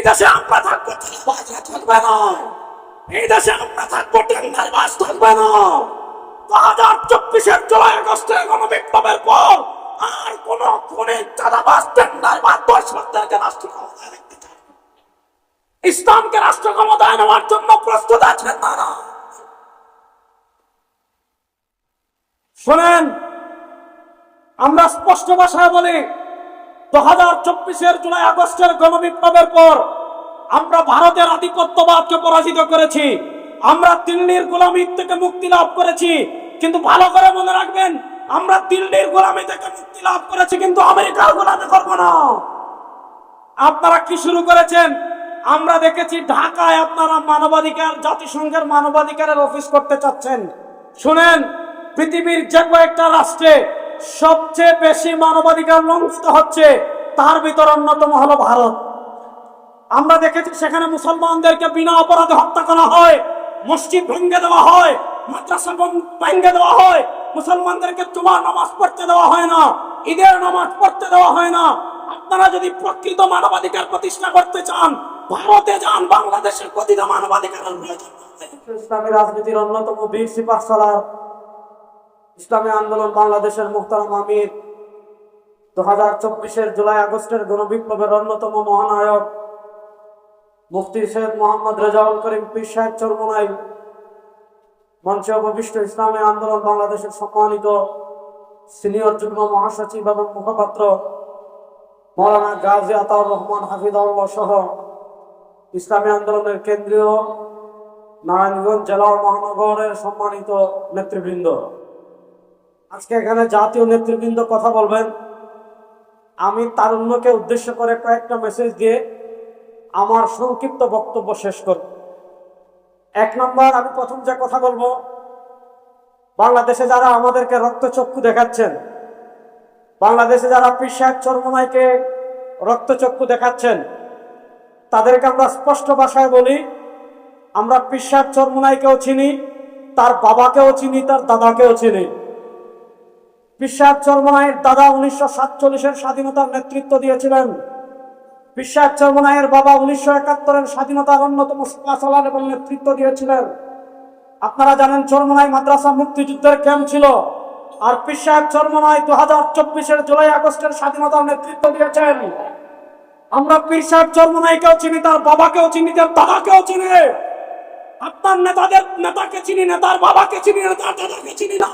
এই দেশে আমরা থাকব থাকবে না। এই দেশে আমরা থাকব টেন্ডার বাস থাকবে না। দু হাজার চব্বিশের জুলাই আগস্টের গণ বিপ্লবের পর আর কোন কোনে টেন্ডার রাষ্ট্র ক্ষমতায়। ইসলামকে রাষ্ট্র ক্ষমতায় নেওয়ার জন্য প্রস্তুত আছেন তারা। শোনেন, আমরা স্পষ্ট ভাষায় বলি দু চব্বিশের জুলাই আগস্টের গণবিপ্লবের পর আমরা ভারতের আধিপত্যবাদকে পরাজিত করেছি। আমরা দিল্লির গোলামি থেকে মুক্তি লাভ করেছি। কিন্তু ভালো করে মনে রাখবেন, আমরা দিল্লির গোলামি থেকে মুক্তি লাভ করেছি, কিন্তু আমেরিকার গোলামি করব না। আপনারা কি শুরু করেছেন? আমরা দেখেছি ঢাকায় আপনারা মানবাধিকার, জাতিসংঘের মানবাধিকারের অফিস করতে চাচ্ছেন। শুনেন, পৃথিবীর যে কয়েকটা রাষ্ট্রে সবচেয়ে বেশি মানবাধিকার লঙ্ঘিত হচ্ছে তার ভিতর অন্যতম হলো ভারত আমরা দেখেছি সেখানে মুসলমানদেরকে বিনা অপরাধে হত্যা করা হয়, মসজিদ ভেঙ্গে দেওয়া হয়, মাদ্রাসা ভেঙ্গে দেওয়া হয়, মুসলমানদেরকে জুমার নামাজ পড়তে দেওয়া হয় না, ঈদের নামাজ পড়তে দেওয়া হয় না আপনারা যদি প্রকৃত মানবাধিকার প্রতিষ্ঠা করতে চান, ভারতে যান, বাংলাদেশের প্রতিটা আছে। ইসলামী রাজনীতির অন্যতম বীর সিপাহ সালার ইসলামী আন্দোলন বাংলাদেশের মুহতারাম আমির দু হাজার চব্বিশের জুলাই আগস্টের গণবিপ্লবের অন্যতম মহানায়ক মুফতি সৈয়দ মোহাম্মদ রেজাউল করিম পীর সাহেব চরমনাই মঞ্চে উপবিষ্ট ইসলামী আন্দোলন বাংলাদেশের সম্মানিত সিনিয়র যুগ্ম মহাসচিব এবং মুখপাত্র মৌলানা গাজী আতাউর রহমান হাফিজাউল্লাহ সহ ইসলামী আন্দোলনের কেন্দ্রীয় নারায়ণগঞ্জ জেলা মহানগরের সম্মানিত নেতৃবৃন্দ। আজকে এখানে জাতীয় নেতৃবৃন্দ কথা বলবেন। আমি তারুণ্যকে উদ্দেশ্য করে কয়েকটা মেসেজ দিয়ে আমার সংক্ষিপ্ত বক্তব্য শেষ করব। এক নম্বর, আমি প্রথম যে কথা বলব, বাংলাদেশে যারা আমাদেরকে রক্তচক্ষু দেখাচ্ছেন, বাংলাদেশে যারা সাহেব চর্মনাইকে রক্তচক্ষু দেখাচ্ছেন, তাদেরকে আমরা স্পষ্ট ভাষায় বলি, আমরা পিসাব চর্মনাইকেও চিনি, তার বাবাকেও চিনি, তার দাদাকেও চিনি। পিসাব চরমনাইয়ের দাদা উনিশশো সাতচল্লিশের স্বাধীনতার নেতৃত্ব দিয়েছিলেন। বিশ্বাস চরমনাইয়ের বাবা উনিশশো একাত্তরের স্বাধীনতার অন্যতম চালান এবং নেতৃত্ব দিয়েছিলেন। আপনারা জানেন চরমনাই মাদ্রাসা মুক্তিযুদ্ধের ক্যাম্প ছিল। আর পিসাব চরমনাই দু হাজার চব্বিশের জুলাই আগস্টের স্বাধীনতার নেতৃত্ব দিয়েছেন। আমরা পীর সাহেব চর্মনাইকেও চিনি, তার বাবাকেও চিনি, তার দাদাকেও চিনি। আপনার নেতাদের, নেতাকে চিনি না তার বাবাকে চিনি না তার দাদাকে চিনি না।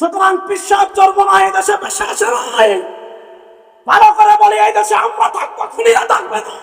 সুতরাং বিশ্বাস সাহেব না, এই দেশে বিশ্বাস নয়। ভালো করে বলি, এই দেশে আমরা থাকব খুনিরা থাকবে না।